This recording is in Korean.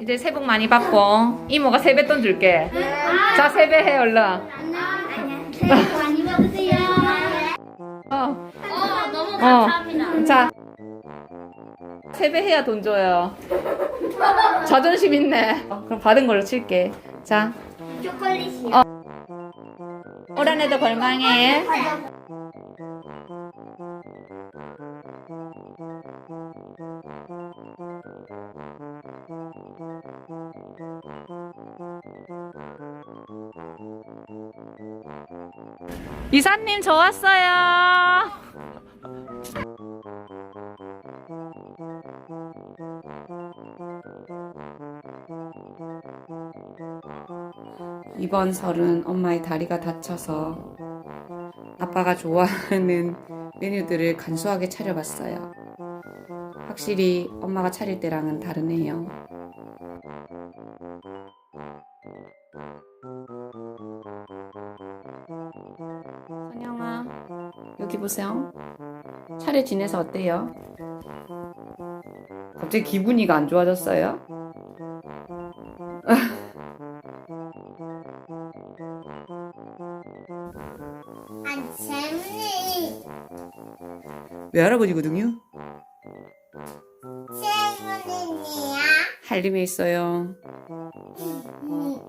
이제 새복 많이 받고 이모가 세뱃돈 줄게. 자 세배해 얼른. 안녕. 새해 복 많이 받으세요. 어. 어, 너무 어. 감사합니다. 자 세배해야 돈 줘요. 자존심 있네. 어, 그럼 받은 걸로 칠게. 자 초콜릿이요. 어. 올 한해도 건강해. 이사님 저 왔어요. 이번 설은 엄마의 다리가 다쳐서 아빠가 좋아하는 메뉴들을 간소하게 차려봤어요. 확실히 엄마가 차릴 때랑은 다르네요. 선영아, 여기 보세요. 차례 지내서 어때요? 갑자기 기분이가 안 좋아졌어요? 아, 재민이. 외할아버지거든요. 재민이야. 할림에 있어요. 응.